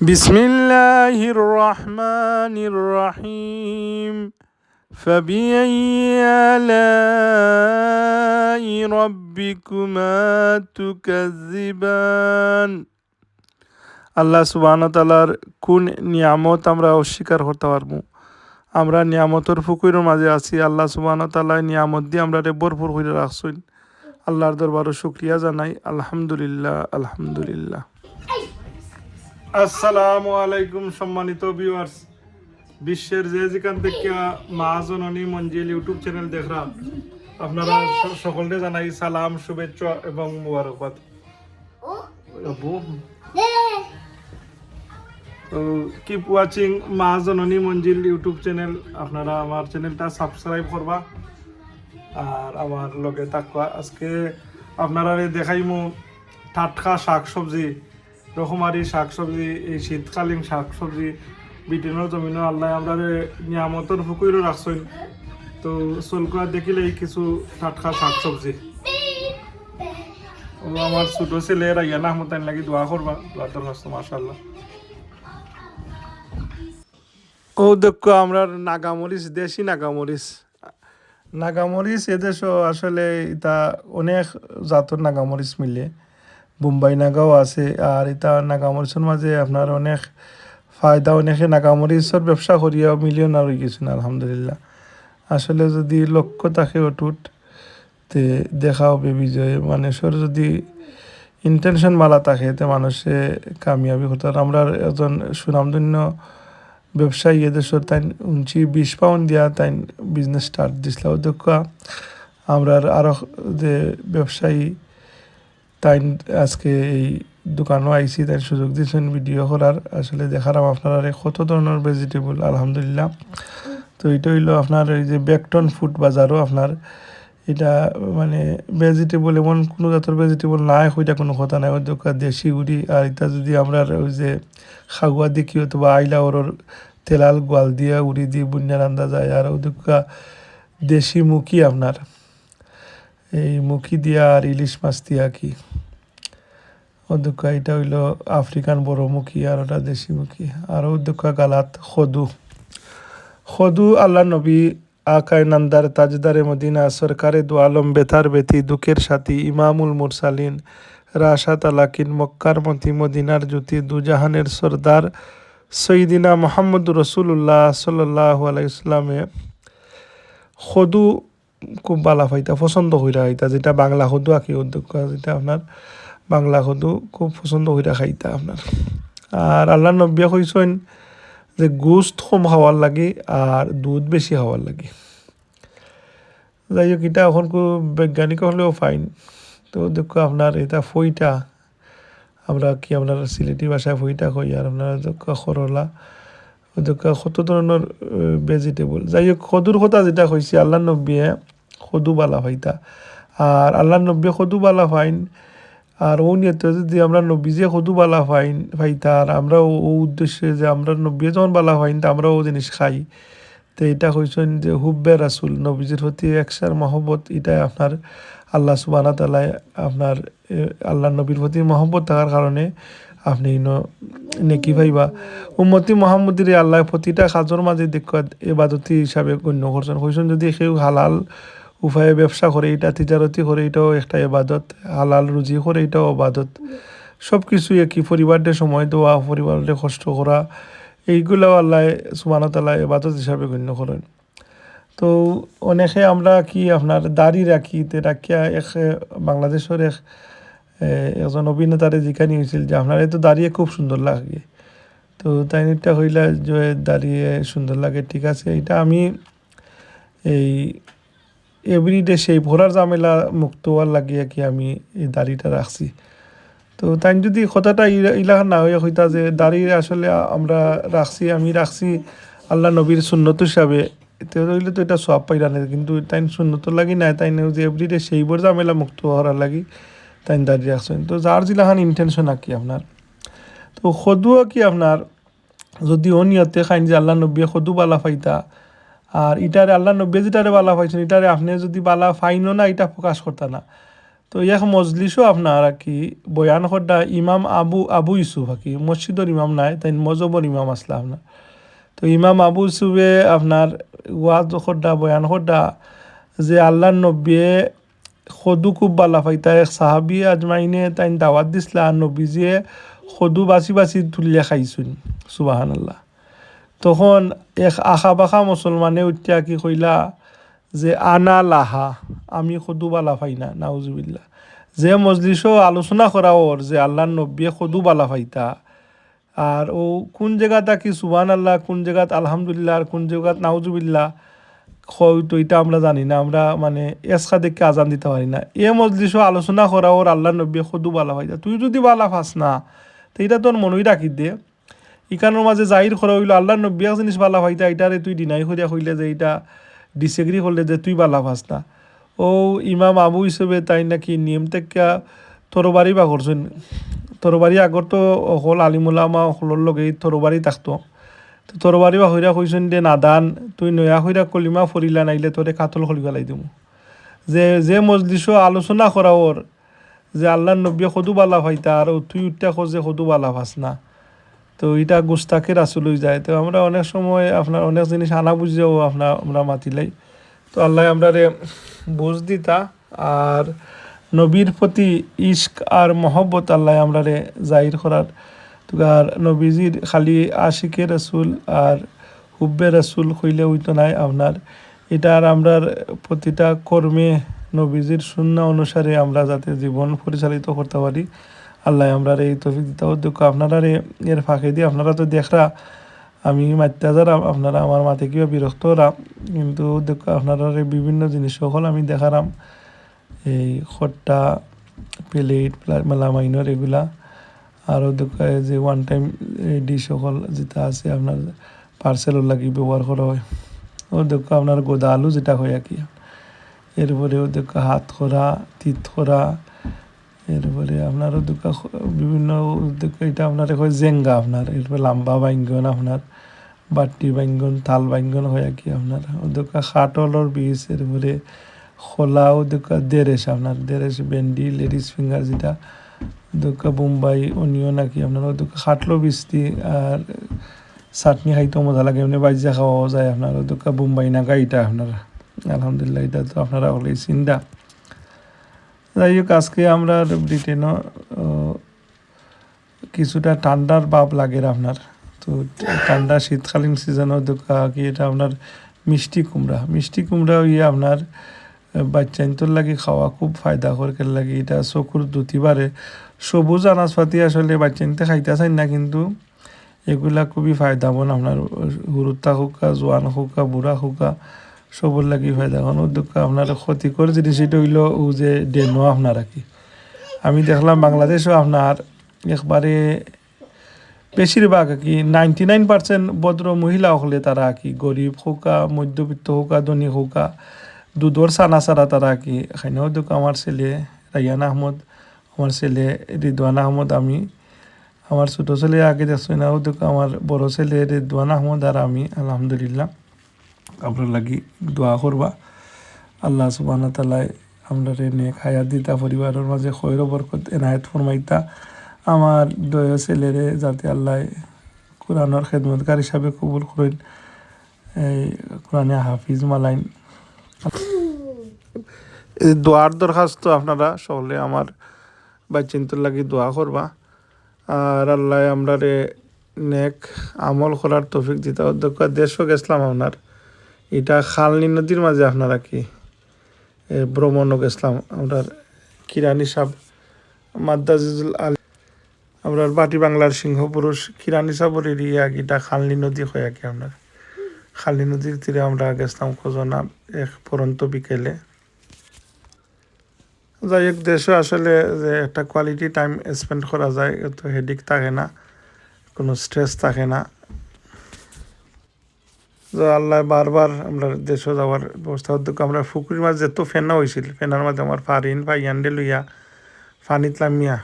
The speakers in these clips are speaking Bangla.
بسم الله الرحمن الرحيم فبأي آلاء ربكما تكذبان আল্লাহ সুবাহন তালার কোন নিয়ামত আমরা অস্বীকার করতে পারবো আমরা নিয়ামতর ফুকুরের মাঝে আছি আল্লাহ সুবাহন তাল্লাহ নিয়ামত দিয়ে আমরা ভরপুর করে রাখছই আল্লাহর দরবারও শুক্রিয়া জানাই আলহামদুলিল্লাহ আলহামদুলিল্লাহ আসসালামু আলাইকুম সম্মানিত ভিউয়ার্স বিশ্বের যে যেখান থেকে মা জননী মঞ্জিল ইউটিউব চ্যানেল দেখরা আপনারা সকলকে জানাই সালাম, শুভেচ্ছা এবং মুবারকবাদ। কিপ ওয়াচিং মা জননী মঞ্জিল ইউটিউব চ্যানেল আপনারা আমার চ্যানেলটা সাবস্ক্রাইব করবা। আর আমার লগে থাকবা। আজকে আপনারা দেখাইমু টাটকা শাক সবজি রকমারি শাক সবজি এই শীতকালীন শাক সবজি বিটিনের জমিনও আল্লাহ আমরা নিয়ামতর ফুকুইরও রাখছেন। তো চলকা দেখিলেই কিছু টাটকা শাক সবজি ও আমার ছোট ছেলে রাইয়ান আহমদ তাই লাগি দোয়া করবা দোয়া তোর হস্ত মাশাল্লাহ ও দেখো, আমরা নাগামরিচ, দেশি নাগামরিচ। নাগামরিচ এদেশ আসলে এটা অনেক জাতর নাগামরিচ মিলে। বোম্বাই নাগাও আছে, আর এটা নাগামরিচের মাঝে আপনার অনেক ফায়দা, অনেকে নাগামরিচের ব্যবসা করিয়া মিলিয়নার হয়ে গেছেন আলহামদুলিল্লাহ। আসলে যদি লক্ষ্য থাকে অটুট, তে দেখা হবে বিজয়। মানুষের যদি ইন্টেনশন মালা থাকে, তে মানুষে কামিয়াবি হতো আমরা একজন সুনামধন্য ব্যবসায়ী এদেশের তাই উঞ্চি বিশ পাউন্ড দিয়া তাই বিজনেস স্টার্ট দিছিল। অধ্যক্ষ আমরা আরও যে ব্যবসায়ী তাই আজকে এই দোকানও আইসি তাই সুযোগ দিয়েছেন ভিডিও করার। আসলে দেখারাম আপনার কত ধরনের ভেজিটেবল আলহামদুলিল্লাহ। তো এটা হইল আপনার এই যে বেকটন ফুড বাজারও আপনার। এটা মানে ভেজিটেবল এমন কোনো জাতের ভেজিটেবল নাই ওইটা কোনো কথা নাই। অধ্যক্ষ দেশি উড়ি আর এটা যদি আমরা ওই যে খাগুয়া দেখি, অথবা আইলা ওর তেলাল, গোয়াল দিয়ে, উড়ি দিয়ে বুনিয়া রান্দা যায় আর অধ্যক্ষ দেশি মুখী আপনার। এই মুখি দিয়া আর ইলিশ মাছ দিয়া কি? অধ্যক্ষ, এটা হইল আফ্রিকান বড় মুখী আর ওটা দেশি মুখী। আর অধ্যক্ষ গালাত সদু সদু আল্লাহ নবী আকায় নান্দার তাজদারে মদিনা সরকারে দু আলম বেতার বেতি দুঃখের সাথী ইমামুল মুরসালিন রাশা তালাকিন মক্কার মতি মদিনার জ্যোতি দুজাহানের সর্দার সৈদিনা মোহাম্মদ রসুল্লাহ সাল্লাহ আলাইসলামে সদু খুব বালা ফাইতা, পছন্দ হইরা খাইতা, যেটা বাংলা সদু আঁকি উদ্যোগ যেটা আপনার বাংলা সদু খুব পছন্দ হইরা খাইতা আপনার। আর আল্লাহ নব্বিয়া কইসেন যে গোস্ত কম খাওয়ার লাগে আর দুধ বেশি খাওয়ার লাগে। যাই হোক এটা এখন বৈজ্ঞানিক হলেও ফাইন তো দেখো আপনার এটা ফইটা, আমরা কি আপনার সিলেটি ভাষায় ফইটা কই আর আপনার দেখো করলা। কত ধরনের ভেজিটেবল যাই হোক সদুর কথা যেটা কইছি আল্লাহ নব্বিয়ে সদু বালা ফাইতা আর আল্লাহ নব্বিয়ে সদু বালা ফাইন আর ও নিয়ে যদি আমরা নব্বী যে সদু বালা ফাইন ফাইতা আর আমরা ও উদ্দেশ্যে যে আমরা নব্বী যখন বালা ফাইন তা আমরা ও জিনিস খাই। তো এটা কইছেন যে, হুব্বে রাসুল, নবীজির প্রতি একসার মহব্বত, এটাই আপনার আল্লাহ সুবানা তালায় আপনার আল্লাহ নবীর প্রতি মহব্বত থাকার কারণে আপনি নেকি ভাইবা। উম্মতি মোহাম্মদের আল্লাহ প্রতিটা কাজের মাঝে দেখুয়া এবাদতি হিসাবে গণ্য করছেন। কইছেন, যদি কেউ হালাল উপায়ে ব্যবসা করে, এটা তিজারতি করে, এটাও একটা এবাদত হালাল রুজি করে, এটাও আবাদত সব কিছুই একই পরিবারদের সময় দেওয়া পরিবারের কষ্ট করা এইগুলো আল্লাহ সুবানতাল্লাহ এবাদত হিসাবে গণ্য করেন। তো অনেকে আমরা কি আপনার দাড়ি রাখি, তে রাখিয়া এক বাংলাদেশের এক একজন অভিনেতারে জিজ্ঞানি হয়েছিল যে, আপনার তো দাঁড়িয়ে খুব সুন্দর লাগে। তো তাই নিটা হইলা যে, দাঁড়িয়ে সুন্দর লাগে, ঠিক আছে। এটা আমি এই এভরিডে সেই ভরার ঝামেলা মুক্ত হওয়ার লাগিয়া কি আমি এই দাড়িটা রাখছি। তো তাই যদি কথাটা ইলা- ইলাহা না হইয়া হইতা যে দাড়ি আসলে আমরা রাখছি, আমি রাখছি আল্লাহ নবীর সুন্নত হিসাবে হইলে তো এটা সব পাইরা না কিন্তু তাই সুন্নত লাগি নাই, তাই যে, এভরিডে সেইবার ঝামেলা মুক্ত হওয়ার লাগি। তাই দাঁড়িয়ে রাখছেন। তো যার জিলাখান ইন্টেনশন আর কি আপনার তো সদুও কি আপনার যদি অনিয়তে খাইন যে আল্লাহ নব্বী সদু বালা ফাইতা আর ইটারে আল্লাহ নব্বী যেটারে বালা পাইছেন ইটারে আপনি যদি বালা ফাইনও না এটা প্রকাশ করতা না। তো এক মজলিসও আপনার আর কি, বয়ান খড্ডা ইমাম আবু আবু ইউসুফ আর কি মসজিদর ইমাম নাই তাই মজবর ইমাম আসলা আপনার তো ইমাম আবু ইউসুফে আপনার ওয়াজ খড্ডা বয়ান খড্ডা যে আল্লাহ নব্বিয়ে সদু খুব বালা ফাইতা এক সাহাবি আজমাইনে তাই দাওয়াত দিছিলা নবীজিয়ে সদু বাছি বাছি তুলিয়া খাইছুন সুবাহান আল্লাহ তখন এক আশা বাখা মুসলমানে উঠিয়া কি কইলা যে, আনা লাহা, আমি সদু বালা ফাইনা নাউজুবিল্লা যে মজলিসও আলোচনা করা ওর যে আল্লাহ নব্বিয়ে সদু বালা ফাইতা আর ও কোন জায়গাত কি সুবান আল্লাহ কোন জায়গাত আলহামদুলিল্লাহ আর কোন জায়গাত নাউজুবিল্লাহ হয়তো এটা আমরা জানি না, আমরা মানে এসকা দেখে আজান দিতে পারি না। এ মজলিসও আলোচনা করা ওর আল্লাহ নব্বী সদু বালা ফাইতা তুই যদি বালা ফাস না, তো এটা তোর মনেই রাখি দে। ইকানোর মাঝে জাহির করা হইল আল্লাহ নব্বী জিনিস বালা ফাইতা এটারে তুই ডিনাই করিয়া হইলে যে এটা ডিসএগ্রি করলে যে তুই বালা ফাস না। ও ইমাম আবু হিসেবে তাই নাকি নিয়ম থেকে তরবারি বা করছেন তরবারি আগর তো অকল আলিমুলামা অকলৰ লগে তরবারি থাকতো। তো তরবারি বা হইরা কইছেন দে, নাদান, তুই নয়া হইরা কলিমা ফরিলা নাইলে তোরে কাতল খলি পেলাই দিমু। যে যে মজলিসও আলোচনা করা ওর যে আল্লাহ নব্বী সদু বালা ফাইতা আর তুই উঠতে খোঁজে সদু বালা ফাস না। তো এটা গুস্তাকে রাসুলই যায়। তো আমরা অনেক সময় আপনার অনেক জিনিস আনা বুঝেও আপনার আমরা মাতিলাই তো আল্লাহ আমরা রে বুঝ দিতা, আর নবীর প্রতি ইস্ক আর মহব্বত আল্লাহ আমরা রে জাহির করার আর নবীজির খালি আশিকে রসুল আর হুব্বে রসুল কইলে হইতো নাই আপনার। এটা আর আমরার প্রতিটা কর্মে নবীজির শূন্য অনুসারে আমরা যাতে জীবন পরিচালিত করতে পারি। আল্লাহ আমরা এই তফিক দিতে উদ্যোগ আপনারা এর ফাঁকে দিয়ে আপনারা তো দেখরা, আমি মাত্রা যারা, আপনারা আমার মাতে কিবা বিরক্ত ওরা, কিন্তু দেখ আপনারা বিভিন্ন জিনিস সকল আমি দেখারাম। এই খট্টা, প্লেট মেলামাইনর এগুলা আরও যে ওয়ান টাইম ডিশ সকল যেটা আছে আপনার পার্সেলও লাগি ব্যবহার করা হয়। ও দেখো আপনার গোদা আলু যেটা হয় আর কি। এরপরেও দেখো হাত করা তিত করা এরপরে আপনারও দুকা বিভিন্ন এটা আপনার হয় জেঙ্গা আপনার, এরপরে লাম্বা বাইঙ্গন আপনার, বাটি বাইঙ্গন তাল বাইঙ্গন হয় কি আপনার। ওদেরকা খাটলর বীজ এরপরে খোলাও দেখা দেরেস আপনার দেরেস ভেন্ডি, লেডিস ফিঙ্গার যেটা দুকা বোম্বাই অনিয়ন নাকি, আপনার ওদেরকা খাটলো বীজটি আর চাটনি খাইতেও মজা লাগে, এমনি বাজিয়া খাওয়াও যায়, আপনার ওদেরকা বোম্বাই নাগা এটা আপনার। আলহামদুলিল্লাহ, এটা তো আপনারা হলেই চিন্তা। যাই হোক আজকে আমরা ব্রিটেনও কিছুটা ঠান্ডার ভাব লাগে আপনার। তো ঠান্ডা শীতকালীন সিজনও দেখা কি এটা আপনার মিষ্টি কুমড়া। মিষ্টি কুমড়া ইয়ে আপনার বাচ্চাইন্তর লাগি খাওয়া খুব ফায়দা করে লাগে, এটা চকুর দুটি বারে সবুজ আনাজপাতি আসলে বাচ্চাইনতে খাইতে চাই না, কিন্তু এগুলা খুবই ফায়দামন। আপনার হুরুতা হোকা, জোয়ান হোকা বুড়া হোকা, সবর লাগি ফায়দা। কারণ উদ্যোগ আপনার ক্ষতিকর জিনিস এটা হইল ও যে ডেনো আপনার আর কি। আমি দেখলাম বাংলাদেশও আপনার একবারে বেশিরভাগ কি, নাইনটি নাইন পার্সেন্ট ভদ্র মহিলা হলে তারা কি, গরিব হোকা, মধ্যবিত্ত হোকা, ধনী হোকা, দুধর সানা সারা তারা কি। এখানে উদ্যোগ আমার ছেলে রাইয়ান আহমদ আমার ছেলে রিদওয়ান আহমদ, আমি আমার ছোটো ছেলে আগে দেখছি না উদ্যোগ আমার বড় ছেলে রিদওয়ান আহমদ আর আমি, আলহামদুলিল্লাহ। আপনার লাগি দোয়া করবা। আল্লাহ সুবাহ তালাই আমরা নেক হায়াত দিতা, পরিবারের মাঝে খৈর বরকত এনায়ত ফরমাইতা। আমার দয় ছেলেরে যাতে আল্লাহ কোরআনের খেদমতকার হিসাবে কবুল করেন। এই কোরআনে হাফিজ মালাইন। দোয়ার দরখাস্ত আপনারা সকলে আমার বাচ্চিন্তর লাগি দোয়া করবা। আর আল্লাহ আমরা রে নেক আমল করার তফিক দিতা। অধ্যক্ষ দেশও গেছিলাম আপনার। এটা খালনি নদীর মাঝে আপনারা কি? ভ্রমণও গেছিলাম আমরা কিরানি সাহ মাদ্দাজিজুল আলী আমরা বাটি বাংলার সিংহ পুরুষ কিরানি সাবর এরিয়া এটা খালনি নদী হয় কি আপনার? খালনি নদীর তীরে আমরা গেছিলাম খোঁজনা এক পরন্ত বিকেলে। যাই হোক, দেশে আসলে যে একটা কোয়ালিটি টাইম স্পেন্ড করা যায় তো হেডিক থাকে না, কোনো স্ট্রেস থাকে না। আল্লাহ বারবার আমরা দেশে যাওয়ার ব্যবস্থা উদ্যোগ আমরা ফুকুরির মাঝে যেত ফেনা হয়েছিল, ফেনার মাঝে আমার ফারিন ফাইয়ান্ডে লইয়া ফানিত লামিয়া,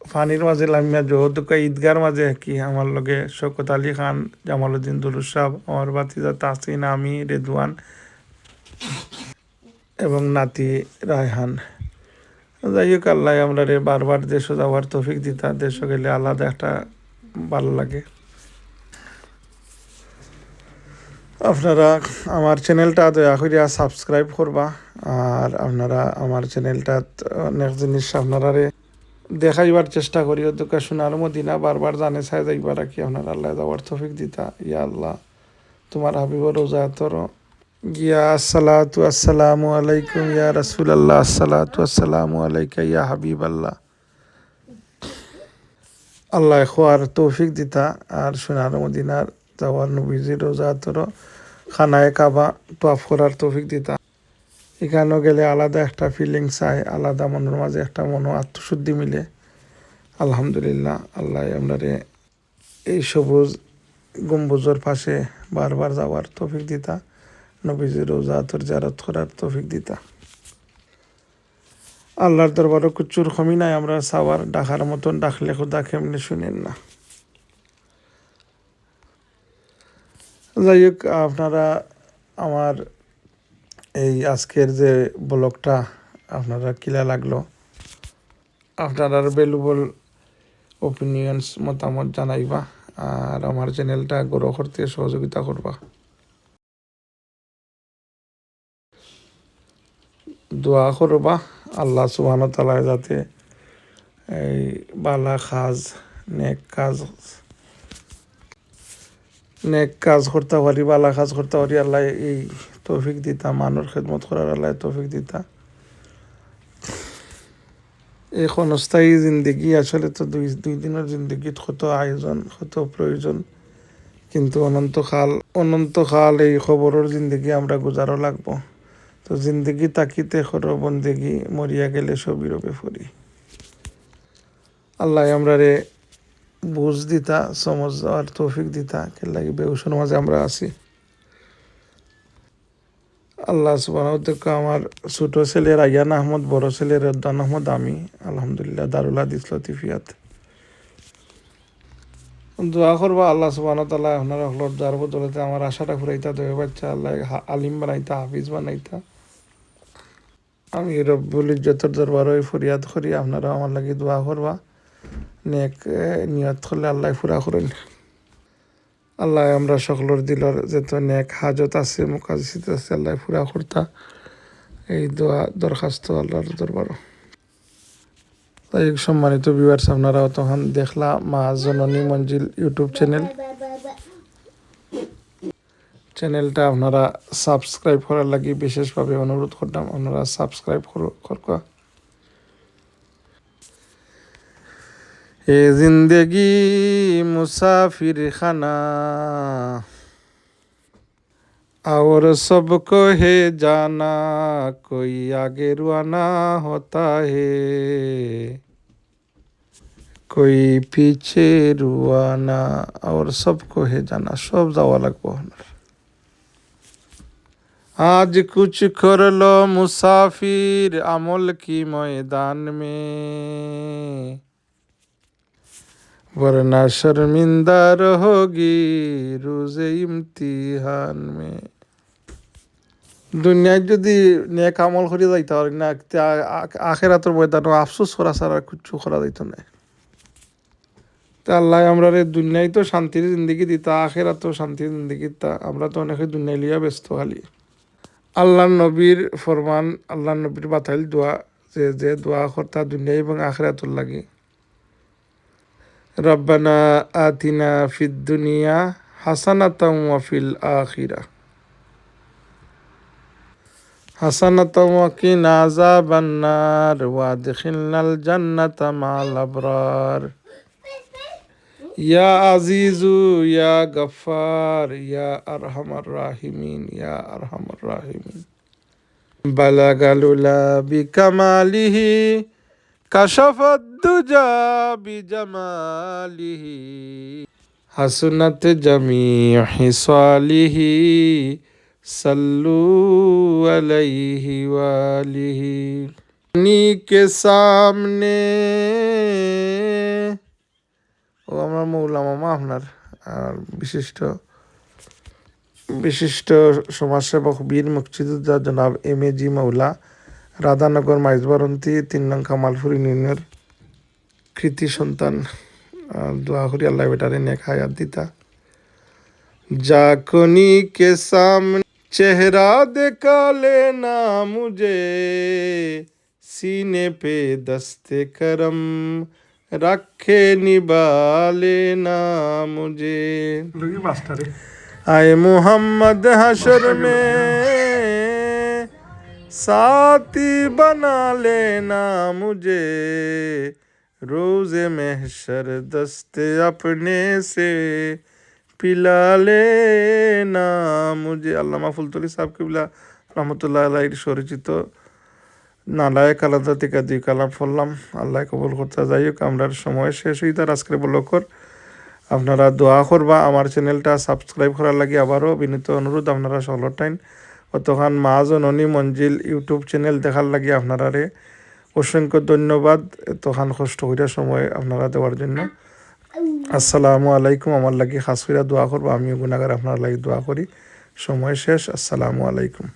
ফানির মাঝে লামিয়া জহদুকা ঈদগার মাঝে কি আমার লগে শকত আলী খান, জামালউদ্দিন দুরুজ সাহ আমার বাতিজা তাসিন আমি রেদওয়ান এবং নাতি রায়হান। যাই হোক আল্লাহ আমরা রে বারবার দেশে যাওয়ার তৌফিক দিতা। দেশে গেলে আলাদা একটা ভালো লাগে। আপনারা আমার চ্যানেলটা দয়া করিয়া সাবস্ক্রাইব করবা। আর আপনারা আমার চ্যানেলটা অনেক জিনিস আপনারা রে দেখাইবার চেষ্টা করি ওদেরকে শোনার মদিনা বারবার জানে চাই যাইবার কি আপনারা আল্লাহ যাওয়ার তৌফিক দিতা। ইয়া আল্লাহ, তোমার হাবিবর রোজা তোর ইয়া আসসালাতু আসসালামু আলাইকুম ইয়া রাসূলুল্লাহ আসসালাতু আসসালামু আলাইকা ইয়া হাবিব আল্লাহ আল্লাহ খোয়ার তৌফিক দিতা, আর সোনার মদিনার যাওয়ার নবীজির রোজা তোর, খানায় কাবা তোয়াফ করার তৌফিক দিতা। এখানেও গেলে আলাদা একটা ফিলিংস আয়, আলাদা মনের মাঝে একটা মন আত্মশুদ্ধি মিলে। আলহামদুলিল্লাহ, আল্লাহ আপনারে এই সবুজ গম্বুজের পাশে বারবার যাওয়ার তৌফিক দিতা। নবীজির রোজা তোর জারত করার তৌফিক দিতা। আল্লাহর দরবারও কুচুর কমি নাই আমরা সাওয়ার ডাকার মতন ডাকলে খোদা কেমনি শুনেন না। যাই হোক, আপনারা আমার এই আজকের যে ব্লগটা আপনারা কিলা লাগল আপনারা ভ্যালুবল ওপিনিয়ন্স মতামত জানাইবা, আর আমার চ্যানেলটা গ্রো করতে সহযোগিতা করবা। দোয়া করবা। আল্লাহ সুবাহ তালায় যাতে এই বালা খাজ নেক কাজ নেক কাজ করতে পারি, বালা কাজ করতে পারি, আল্লাহ এই তৌফিক দিতা মানুষ খেদমত করার আল্লাহ তৌফিক দিতা। এই ক্ষণস্থায়ী জিন্দগি, আসলে তো দুই দুই দিনের জিন্দগিত কত আয়োজন, কত প্রয়োজন, কিন্তু অনন্তকাল অনন্তকাল এই খবরের জিন্দগি আমরা গুজারও লাগবো। তো জিন্দগি তাকিতে খর বন্দেগি, মরিয়া গেলে সবই রবে ফুরি। আল্লাহ আমরা রে বুঝ দিতা সমজ আর তৌফিক দিতা, কে লাগি বেউসুর মাঝে আমরা আছি। আল্লাহ সুবাহ আমার ছোট ছেলে রায়ান আহমদ, বড় ছেলে রদ্দান আহমদ, আমি আলহামদুলিল্লাহ দারুল হাদিস লতিফিয়াত। দোয়া করবা আল্লাহ সুবাহ তাল্লাহ আপনার হলর যার বদলতে আমার আশাটা ফুরাইতা দেবে বাচ্চা আল্লাহ আলিম বানাইতা, হাফিজ বানাইতা। আমি রব্বুল ইজ্জতর দরবারও ফরিয়াদ করি আপনারা আমার লাগি দোয়া করবা। নেক নিয়ত করলে আল্লাহ ফুরা করেন। আল্লাহ আমরা সকলের দিলর যত নেক হাজত আছে, মুকাজিত আছে, আল্লাহ ফুরা করতা। এই দোয়া, দরখাস্ত আল্লাহর দরবারও তাই সম্মানিত ভিউয়ার্স আপনারা তখন দেখলা মা জননী মঞ্জিল ইউটিউব চ্যানেল। চ্যানেলটা আপনারা সাবস্ক্রাইব করার লাগি বিশেষভাবে অনুরোধ করতাম আপনারা সাবস্ক্রাইব করবা এ জিন্দগি মুসাফির খানা और सबको है जाना कोई आगे रुआना होता है कोई पीछे रुआना और सबको है जाना सब যাওয়া লাগবো আপনার आज कुछ कर लो मुसाफिर अमल की मैदान में वरना शर्मिंदा रहोगी रोजे इम्तिहान में দুনিয়ায় যদি নেক আমল করে যাইতে পারি না আখেরাতর ময়দানও আফসোস করা ছাড়া কিচ্ছু করা যাইতো না তা আল্লাহ আমরা রে দুনিয়ায় তো শান্তির জিন্দগি দিতা আখেরাত শান্তির জিন্দগি দিতা আমরা তো অনেকে দুনিয়ায় লিয়া ব্যস্ত খালি আল্লাহ নবীর ফরমান আল্লাহ নবীর বাতাইল দোয়া, যে যে দোয়া কর্তা দুনিয়া এবং আখেরাতুর লাগে। রব্বানা আতিনা ফিদ দুনিয়া হাসানাতাম ওয়া ফিল আখিরা। হাসানাতাম ওয়া কিনা আযাবান নার ওয়া আদখিলনাল জান্নাতা মা'আল আবরার। يا عزيز يا غفار يا أرحم الراحمين يا أرحم الراحمين. بلغ لولا بكماله كشف الدجى بجماله. حسنت جميع حصاله صلوا عليه واله. نيك سامنے ও আমার মৌলা মামা আপনার আর বিশিষ্ট বিশিষ্ট সমাজসেবক বীর মুক্তিযোদ্ধা জনাব এম এ জি মৌলা রাধানগর মাইজবারন্তী তিন নং কামালপুর ইউনিয়নের কৃতি সন্তান আহ, দোয়া করি আল্লাহ বেটারে নেক হায়াত দিতা जाकनी के सामने चेहरा दिखा लेना मुझे सीने पे दस्ते करम রাখে নিবালে না মুজে আয় মোহাম্মদ হাসর মে সাথি বনালে না মুজে রোজ মেহসর দস্তে আপনে সে পিলালে না মুজে আল্লাহ আল্লামা ফুলতলি সাহেব কিবলা রহমতুল্লাহ আল্লাহ এটি স্বরচিত নালায়ক আলাদা থেকে দুই কালাম পড়লাম। আল্লাহ কবুল করতে যাই হোক আমরা সময় শেষ হই তার আজকের বলকর আপনারা দোয়া করবা, আমার চ্যানেলটা সাবস্ক্রাইব করার লাগে আবারও বিনীত অনুরোধ, আপনারা সকলের টাইম। অতখান মা জননী মঞ্জিল ইউটিউব চ্যানেল দেখার লাগে আপনারারে অসংখ্য ধন্যবাদ। এতখান কষ্ট করিয়া সময় আপনারা দেওয়ার জন্য। আসসালামু আলাইকুম, আমার লাগি খাস কইরা দোয়া করব, আমিও গুণাগার আপনার লাগি দোয়া করি। সময় শেষ, আসসালামু আলাইকুম।